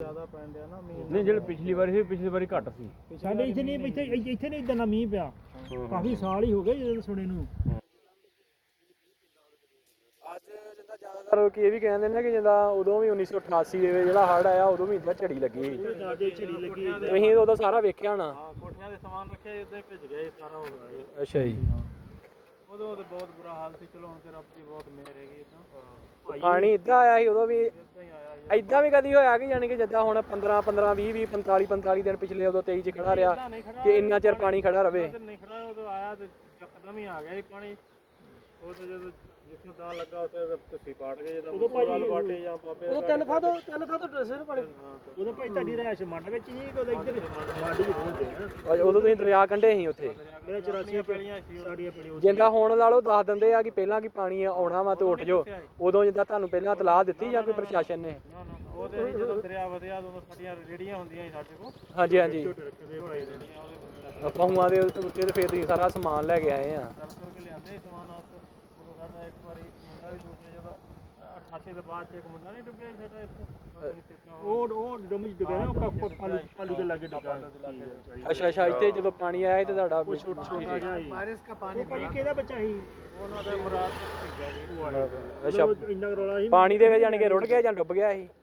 ਜ਼ਿਆਦਾ ਪੈਂਦੇ ਆ ਨਾ ਮੀਂਹ ਨਹੀਂ ਜਿਹੜੇ ਪਿਛਲੀ ਵਾਰੀ ਸੀ ਪਿਛਲੀ ਵਾਰੀ ਘੱਟ ਸੀ। ਸਾਡੇ ਇੱਥੇ ਨਹੀਂ ਇੱਥੇ ਇੱਥੇ ਨਹੀਂ ਇਦਾਂ ਦਾ ਮੀਂਹ ਪਿਆ। ਕਾਫੀ ਸਾਲ ਹੀ ਹੋ ਗਏ ਜਦੋਂ ਸੁਣੇ ਨੂੰ। ਅੱਜ ਜਿੱਦਾਂ ਜ਼ਿਆਦਾਤਰ ਕਿ ਇਹ ਵੀ ਕਹਿੰਦੇ ਨੇ ਕਿ ਜਿੱਦਾਂ ਉਦੋਂ ਵੀ 1988 ਦੇ ਵਿੱਚ ਜਿਹੜਾ ਹੜ੍ਹ ਆਇਆ ਉਦੋਂ ਵੀ ਇੰਦਾ ਝੜੀ ਲੱਗੀ ਸੀ। ਝੜੀ ਲੱਗੀ ਤੁਸੀਂ ਉਦੋਂ ਸਾਰਾ ਵੇਖਿਆ ਹੋਣਾ। ਹਾਂ ਕੋਠਿਆਂ ਦੇ ਸਮਾਨ ਰੱਖਿਆ ਇੱਦਾਂ ਭਿੱਜ ਗਿਆ ਇਹ ਸਾਰਾ ਹੋ ਗਿਆ ਅੱਛਾ ਜੀ। ਉਦੋਂ ਤੇ ਬਹੁਤ ਬੁਰਾ ਹਾਲ ਸੀ। ਚਲੋ ਹੁਣ ਤੇ ਰੱਬ ਦੀ ਬਹੁਤ ਮਿਹਰ ਹੈਗੀ ਇਦਾਂ ਪਾਣੀ ਇੱਦਾਂ ਆਇਆ ਸੀ ਉਦੋਂ ਵੀ ਇਦਾਂ ਵੀ ਕਦੀ ਹੋਇਆ ਕਿ ਯਾਨੀ ਕਿ ਜਿੱਦਾਂ ਹੁਣ 15 15 20 20 45 45 ਦਿਨ ਪਿਛਲੇ ਉਦੋਂ 23 ਚ ਖੜਾ ਰਿਹਾ ਕਿ ਇੰਨਾ ਚਿਰ ਪਾਣੀ ਖੜਾ ਰਵੇ ਨਹੀਂ ਖੜਾ ਉਦੋਂ ਆਇਆ ਤੇ ਯਕਦਮ ਹੀ ਆ ਗਿਆ ਇਹ ਪਾਣੀ। ਉਹ ਤੇ ਜਦੋਂ ਜਿੱਥੇ ਦਾ ਲੱਗਾ ਉੱਥੇ ਤੁਸੀਂ ਪਾਟ ਗਏ ਜਦੋਂ ਉਦੋਂ ਭਾਜੀ ਬਾਟੇ ਜਾਂ ਬਾਬੇ ਉਦੋਂ ਤਿੰਨ ਥਾਂ ਤੋਂ ਤਿੰਨ ਥਾਂ ਤੋਂ ਡਰਸੇ ਪਾਣੀ ਉਦੋਂ ਭਾਈ ਤੁਹਾਡੀ ਰਹਿਸ਼ ਮੰਡ ਵਿੱਚ ਹੀ ਕਿ ਉਦੋਂ ਇੱਧਰ ਮਾਡੀ ਵਿੱਚ ਹੁੰਦੇ ਆ ਉਦੋਂ ਤੁਸੀਂ ਦਰਿਆ ਕੰਢੇ ਸੀ ਉੱਥੇ। ਮੇਰਾ 84 ਪੈਲੀਆਂ ਸੀ ਸਾਡੀਆਂ ਪੈਲੀਆਂ ਜਿੰਦਾ ਹੁਣ ਲਾ ਲਓ ਦੱਸ ਦਿੰਦੇ ਆ ਕਿ ਪਹਿਲਾਂ ਕੀ ਪਾਣੀ ਆਉਣਾ ਵਾ ਤੇ ਉੱਠ ਜਾਓ। ਉਦੋਂ ਜਿੱਦਾਂ ਤੁਹਾਨੂੰ ਪਹਿਲਾਂ ਤਲਾਹ ਦਿੱਤੀ ਜਾਂ ਕੋਈ ਪ੍ਰਸ਼ਾਸਨ ਨੇ? ਨਾ ਨਾ ਉਹ ਤੇ ਅਸੀਂ ਜਦੋਂ ਦਰਿਆ ਵਧਿਆ ਉਦੋਂ ਸਾਡੀਆਂ ਰੇੜੀਆਂ ਹੁੰਦੀਆਂ ਸੀ ਸਾਡੇ ਕੋਲ। ਹਾਂਜੀ ਹਾਂਜੀ। ਰੱਖੇ ਦੇ ਉੱਤੇ ਤੇ ਫੇਰ ਤੁਸੀਂ ਸਾਰਾ ਸਮਾਨ ਲੈ ਕੇ ਆਏ ਆ। ਲਿਆਂਦੇ ਸਾਡਾ ਇੱਕ ਵਾਰੀ ਮੁੰਡਾ ਵੀ ਦੂਸਰੇ ਜਦੋਂ 88 ਦੇ ਬਾਅਦ 'ਚ ਇੱਕ ਮੁੰਡਾ ਨਹੀਂ ਡੁੱਬਿਆ ਸੀ ਸਾਡਾ ਇੱਥੇ। ਉਹ ਉਹ ਡੁੱਬ ਡੁੱਬਿਆ ਨਾ ਉਹ ਪਾਲੂ ਪਾਲੂ ਦੇ ਲਾਗੇ ਡੁੱਬਿਆ ਅੱਛਾ ਅੱਛਾ ਇੱਥੇ ਜਦੋਂ ਪਾਣੀ ਆਇਆ ਤੇ ਤੁਹਾਡਾ ਛੋਟਾ ਜਿਹਾ ਹੀ ਬਾਰਿਸ਼ ਦਾ ਪਾਣੀ ਭਾਈ ਕਿਹਦਾ ਬੱਚਾ ਸੀ? ਉਹਨਾਂ ਦਾ ਮੁਰਾਦ ਉਹ ਅੱਛਾ ਇੰਨਾ ਕੁ ਰੌਲਾ ਸੀ ਪਾਣੀ ਦੇ ਵਿੱਚ ਜਾਣ ਕੇ ਰੁੜ ਗਿਆ ਜਾਂ ਡੁੱਬ ਗਿਆ ਸੀ?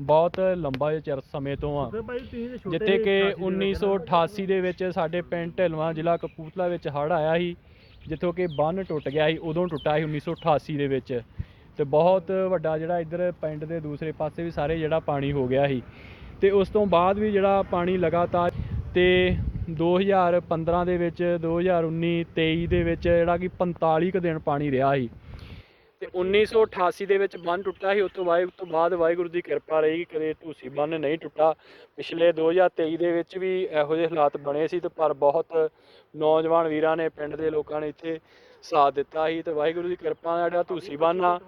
ਬਹੁਤ ਲੰਬਾ ਚਿਰ ਸਮੇਂ ਤੋਂ ਆ। ਜਿੱਥੇ ਕਿ 1988 ਦੇ ਵਿੱਚ ਸਾਡੇ ਪਿੰਡ ਢਿਲਵਾਂ ਜ਼ਿਲ੍ਹਾ ਕਪੂਰਥਲਾ ਵਿੱਚ ਹੜ੍ਹ ਆਇਆ ਸੀ ਜਿੱਥੋਂ ਕਿ ਬੰਨ ਟੁੱਟ ਗਿਆ ਸੀ ਉਦੋਂ ਟੁੱਟਾ ਸੀ 1988 ਦੇ ਵਿੱਚ। ਤੇ ਬਹੁਤ ਵੱਡਾ ਜਿਹੜਾ ਇੱਧਰ ਪਿੰਡ ਦੇ ਦੂਸਰੇ ਪਾਸੇ ਵੀ ਸਾਰੇ ਜਿਹੜਾ ਪਾਣੀ ਹੋ ਗਿਆ ਸੀ। ਤੇ ਉਸ ਤੋਂ ਬਾਅਦ ਵੀ ਜਿਹੜਾ ਪਾਣੀ ਲਗਾਤਾਰ ਤੇ 2015 ਦੇ ਵਿੱਚ 2019 23 ਦੇ ਵਿੱਚ ਜਿਹੜਾ ਕਿ 45 ਕੁ ਦਿਨ ਪਾਣੀ ਰਿਹਾ ਸੀ। ਤੇ 1988 ਦੇ ਵਿੱਚ ਬੰਨ ਟੁੱਟਾ ਸੀ ਉਸ ਤੋਂ ਬਾਅਦ ਉਸ ਤੋਂ ਬਾਅਦ ਵਾਹਿਗੁਰੂ ਦੀ ਕਿਰਪਾ ਰਹੀ ਕਿ ਕਦੇ ਧੂਸੀ ਬੰਨ ਨਹੀਂ ਟੁੱਟਾ। ਪਿਛਲੇ 2023 ਦੇ ਵਿੱਚ ਵੀ ਇਹੋ ਜਿਹੇ ਹਾਲਾਤ ਬਣੇ ਸੀ ਤੇ ਪਰ ਬਹੁਤ ਨੌਜਵਾਨ ਵੀਰਾਂ ਨੇ ਪਿੰਡ ਦੇ ਲੋਕਾਂ ਨੇ ਇੱਥੇ ਸਾਥ ਦਿੱਤਾ ਸੀ ਤੇ ਵਾਹਿਗੁਰੂ ਦੀ ਕਿਰਪਾ ਨਾਲ ਜਿਹੜਾ ਧੂਸੀ ਬੰਨ ਆ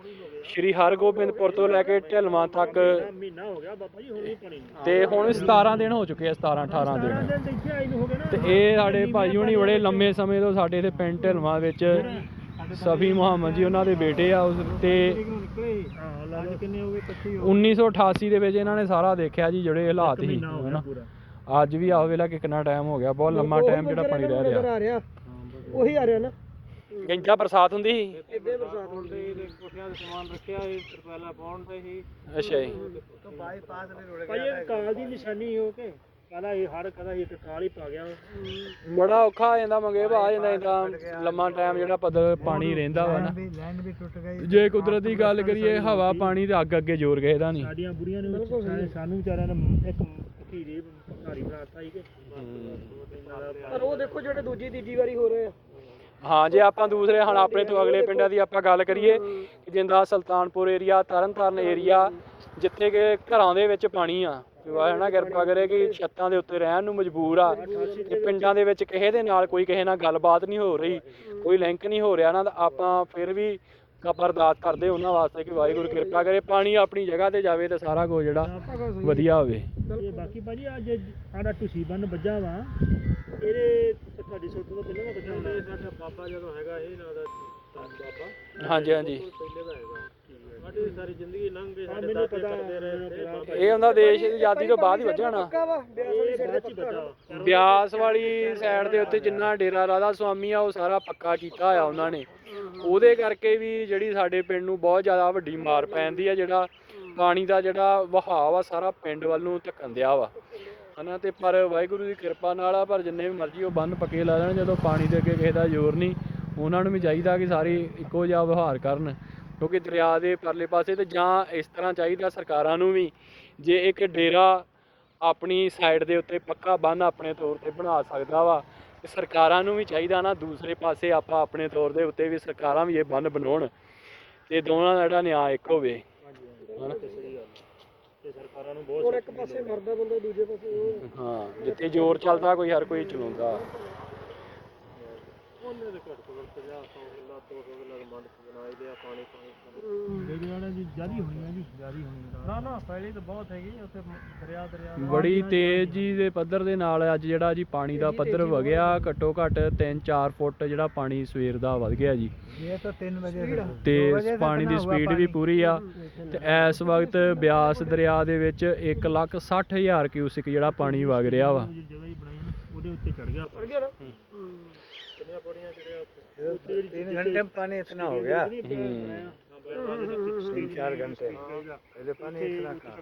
ਸ਼੍ਰੀ ਹਰਗੋਬਿੰਦਪੁਰ ਤੋਂ ਲੈ ਕੇ ਢਿਲਵਾਂ ਤੱਕ। ਮਹੀਨਾ ਹੋ ਗਿਆ ਬਾਬਾ ਜੀ ਹੁਣ ਨਹੀਂ ਪਾਣੀ ਤੇ ਹੁਣ ਵੀ 17 ਦਿਨ ਹੋ ਚੁੱਕੇ ਆ 17 18 ਦਿਨ। ਤੇ ਇਹ ਸਾਡੇ ਭਾਈ ਹੁਣੀ ਬੜੇ ਲੰਮੇ ਸਮੇਂ ਤੋਂ ਸਾਡੇ ਇੱਥੇ ਪਿੰਡ ਢਿਲਵਾਂ ਵਿੱਚ ਸਫੀ ਮੁਹੰਮਦ ਜੀ ਉਹਨਾਂ ਦੇ ਬੇਟੇ ਆ ਉਸ ਤੇ 1988 ਦੇ ਵਿੱਚ ਇਹਨਾਂ ਨੇ ਸਾਰਾ ਦੇਖਿਆ ਜੀ ਜਿਹੜੇ ਹਾਲਾਤ ਸੀ ਹਨਾ? ਅੱਜ ਵੀ ਆਹ ਵੇਲਾ ਕਿੰਨਾ ਟਾਈਮ ਹੋ ਗਿਆ ਬਹੁਤ ਲੰਮਾ ਟਾਈਮ ਜਿਹੜਾ ਪਾਣੀ ਰਹਿ ਰਿਹਾ। ਉਹੀ ਆ ਰਿਹਾ ਨਾ। ਗੰਜਾ ਬਰਸਾਤ ਹੁੰਦੀ ਸੀ। ਇੱਦੇ ਬਰਸਾਤ ਹੁੰਦੀ ਸੀ। ਕੋਠਿਆਂ ਦੇ ਸਮਾਨ ਰੱਖਿਆ ਸੀ ਤਰਪਾਲਾ ਪਾਉਣ ਤੇ ਸੀ। ਅੱਛਾ ਜੀ। ਬਾਈਪਾਸ ਨੇ ਰੋੜ ਕਾਲ ਦੀ ਨਿਸ਼ਾਨੀ ਹੋ ਕੇ ਕਹਿੰਦਾ ਇਹ ਹਰ ਕਹਿੰਦਾ ਇਹ ਟਕਾਲ ਹੀ ਪਾ ਗਿਆ ਬੜਾ ਔਖਾ ਆ ਜਾਂਦਾ ਮੰਗੇ ਭਾ ਜਾਂਦਾ ਇੰਦਾ ਲੰਮਾ ਟਾਈਮ ਜਿਹੜਾ ਪੱਧਰ ਪਾਣੀ ਰਹਿੰਦਾ ਵਾ ਨਾ। ਲੈਂਡ ਵੀ ਟੁੱਟ ਗਈ। ਜੇ ਕੁਦਰਤ ਦੀ ਗੱਲ ਕਰੀਏ ਹਵਾ ਪਾਣੀ ਤੇ ਅੱਗ ਅੱਗੇ ਜ਼ੋਰ ਕਿਸੇ ਦਾ ਨਹੀਂ। ਸਾਡੀਆਂ ਬੁੜੀਆਂ ਨੇ ਸਾਨੂੰ ਵਿਚਾਰਿਆਂ ਨੇ ਇੱਕ ਹੀਰੇ ਭਖਾਰੀ ਬਣਾਤਾ ਹੀ ਕਿ ਪਰ ਉਹ ਦੇਖੋ ਜਿਹੜੇ ਦੂਜੀ ਤੀਜੀ ਵਾਰੀ ਹੋ ਰਹੇ ਆ। ਹਾਂ ਜੇ ਆਪਾਂ ਦੂਸਰੇ ਹੁਣ ਆਪਣੇ ਤੋਂ ਅਗਲੇ ਪਿੰਡਾਂ ਦੀ ਆਪਾਂ ਗੱਲ ਕਰੀਏ ਜਿੰਦਾ ਸੁਲਤਾਨਪੁਰ ਏਰੀਆ ਤਰਨਤਾਰਨ ਏਰੀਆ ਜਿੱਥੇ ਕਿ ਘਰਾਂ ਦੇ ਵਿੱਚ ਪਾਣੀ ਆ। ਜੋ ਹੈ ਨਾ ਕਿਰਪਾ ਕਰੇ ਕਿ ਛੱਤਾਂ ਦੇ ਉੱਤੇ ਰਹਿਣ ਨੂੰ ਮਜਬੂਰ ਆ। ਤੇ ਪਿੰਡਾਂ ਦੇ ਵਿੱਚ ਕਿਸੇ ਦੇ ਨਾਲ ਕੋਈ ਕਿਸੇ ਨਾਲ ਗੱਲਬਾਤ ਨਹੀਂ ਹੋ ਰਹੀ ਕੋਈ ਲਿੰਕ ਨਹੀਂ ਹੋ ਰਿਹਾ ਨਾ ਤਾਂ ਆਪਾਂ ਫਿਰ ਵੀ ਅਰਦਾਸ ਕਰਦੇ ਉਹਨਾਂ ਵਾਸਤੇ ਕਿ ਵਾਹਿਗੁਰੂ ਕਿਰਪਾ ਕਰੇ ਪਾਣੀ ਆਪਣੀ ਜਗ੍ਹਾ ਤੇ ਜਾਵੇ ਤੇ ਸਾਰਾ ਕੁਝ ਜਿਹੜਾ ਵਧੀਆ ਹੋਵੇ। ਇਹ ਬਾਕੀ ਭਾਜੀ ਅੱਜ ਸਾਡਾ ਟੁਸੀ ਬੰਨ ਵੱਜਾ ਵਾ। ਇਹਦੇ ਤੁਹਾਡੀ ਸੋਚ ਤੋਂ ਪਹਿਲਾਂ ਦਾ ਵੱਜਾ ਸਾਡਾ ਬਾਬਾ ਜਦੋਂ ਹੈਗਾ ਇਹ ਨਾ ਦਾ ਬਾਬਾ ਹਾਂਜੀ ਹਾਂਜੀ। ਪਹਿਲੇ ਦਾ ਹੈਗਾ। ਸਾਡੀ ਸਾਰੀ ਜ਼ਿੰਦਗੀ ਲੰਘ ਗਈ ਸਾਡੇ ਦਾਦੇ ਕਰਦੇ ਰਹੇ ਇਹ ਹੁੰਦਾ ਦੇਸ਼ ਦੀ ਆਜ਼ਾਦੀ ਤੋਂ ਬਾਅਦ ਹੀ ਵੱਜਣਾ ਇਹ ਬਾਅਦ ਚ ਹੀ ਵੱਜਾ ਵਾ। ਬਿਆਸ ਵਾਲੀ ਸਾਈਡ ਦੇ ਉੱਤੇ ਜਿੰਨਾ ਡੇਰਾ ਰਾਧਾ ਸੁਆਮੀ ਆ ਉਹ ਸਾਰਾ ਪੱਕਾ ਕੀਤਾ ਹੋਇਆ ਉਹਨਾਂ ਨੇ। ਉਹਦੇ ਕਰਕੇ ਵੀ ਜਿਹੜੀ ਸਾਡੇ ਪਿੰਡ ਨੂੰ ਬਹੁਤ ਜ਼ਿਆਦਾ ਵੱਡੀ ਮਾਰ ਪੈਂਦੀ ਆ ਜਿਹੜਾ ਪਾਣੀ ਦਾ ਜਿਹੜਾ ਵਹਾਅ ਆ ਸਾਰਾ ਪਿੰਡ ਵੱਲ ਨੂੰ ਧੱਕਣ ਦਿਆ ਵਾ। ਹਨਾ ਤੇ ਪਰ ਵਾਹਿਗੁਰੂ ਦੀ ਕਿਰਪਾ ਨਾਲ ਆ ਪਰ ਜਿੰਨੇ ਵੀ ਮਰਜ਼ੀ ਉਹ ਬੰਨ ਪੱਕੇ ਲਾ ਦੇਣ ਜਦੋਂ ਪਾਣੀ ਦੇ ਅੱਗੇ ਕਿਸੇ ਦਾ ਜ਼ੋਰ ਨਹੀਂ ਉਹਨਾਂ ਨੂੰ ਵੀ ਚਾਹੀਦਾ ਕਿ ਸਾਰੀ ਇੱਕੋ ਜਿਹਾ ਵਿਵਹਾਰ ਕਰਨ। ਕਿਉਂਕਿ ਦਰਿਆ ਦੇ ਪਰਲੇ ਪਾਸੇ ਤੇ ਜਾਂ ਇਸ ਤਰ੍ਹਾਂ ਚਾਹੀਦਾ ਸਰਕਾਰਾਂ ਨੂੰ ਵੀ ਜੇ ਇੱਕ ਡੇਰਾ ਆਪਣੀ ਸਾਈਡ ਦੇ ਉੱਤੇ ਪੱਕਾ ਬੰਨ ਆਪਣੇ ਤੌਰ ਤੇ ਬਣਾ ਸਕਦਾ ਵਾ ਤੇ ਸਰਕਾਰਾਂ ਨੂੰ ਵੀ ਚਾਹੀਦਾ ਨਾ ਦੂਸਰੇ ਪਾਸੇ ਆਪਾਂ ਆਪਣੇ ਤੌਰ ਦੇ ਉੱਤੇ ਵੀ ਸਰਕਾਰਾਂ ਵੀ ਇਹ ਬੰਨ ਬਣਾਉਣ ਤੇ ਦੋਵਾਂ ਦਾ ਜਿਹੜਾ ਨਿਆਂ ਇੱਕ ਹੋਵੇ। ਤੇ ਸਰਕਾਰਾਂ ਨੂੰ ਬਹੁਤ ਹੁਣ ਇੱਕ ਪਾਸੇ ਮਰਦਾ ਬੰਦਾ ਦੂਜੇ ਪਾਸੇ। ਉਹ ਹਾਂ ਜਿੱਥੇ ਜ਼ੋਰ ਚੱਲਦਾ ਕੋਈ ਹਰ ਕੋਈ ਚਲਾਉਂਦਾ। ਉਹਨੇ ਦੇ ਘੱਟ ਤੋਂ ਘੱਟ 50 100 ਕਿੱਲਾ 200 ਕਿੱਲਾ ਦਾ ਮੰਡ ਬਣਾਈ ਲਿਆ ਪਾਣੀ ਪਾਣੀ ਡੇੜੇ ਵਾਲੇ ਦੀ ਜਿਆਦੀ ਹੋਣੀ ਹੈ ਜੀ ਜਿਆਦੀ ਹੋਣੀ ਨਾ ਨਾ ਫੈਲੀ ਤਾਂ ਬਹੁਤ ਹੈਗੀ ਉੱਥੇ ਦਰਿਆ ਦਰਿਆ ਬੜੀ ਤੇਜ਼ ਜੀ ਦੇ ਪੱਧਰ ਦੇ ਨਾਲ ਅੱਜ ਜਿਹੜਾ ਜੀ ਪਾਣੀ ਦਾ ਪੱਧਰ ਵਗਿਆ ਘੱਟੋ ਘੱਟ 3-4 ਫੁੱਟ ਜਿਹੜਾ ਪਾਣੀ ਸਵੇਰ ਦਾ ਵਧ ਗਿਆ ਜੀ। ਇਹ ਤਾਂ 3 ਵਜੇ ਤੇ ਪਾਣੀ ਦੀ ਸਪੀਡ ਵੀ ਪੂਰੀ ਆ। ਤੇ ਇਸ ਵਕਤ ਬਿਆਸ ਦਰਿਆ ਦੇ ਵਿੱਚ 1 ਲੱਖ 60 ਹਜ਼ਾਰ ਕਿਊਸਿਕ ਜਿਹੜਾ ਪਾਣੀ ਵਗ ਰਿਹਾ ਵਾ। ਉਹਦੇ ਉੱਤੇ ਚੜ ਗਿਆ। ਚੜ ਗਿਆ तीन घंटे में पानी इतना हो गया तीन चार घंटे पहले पानी इतना था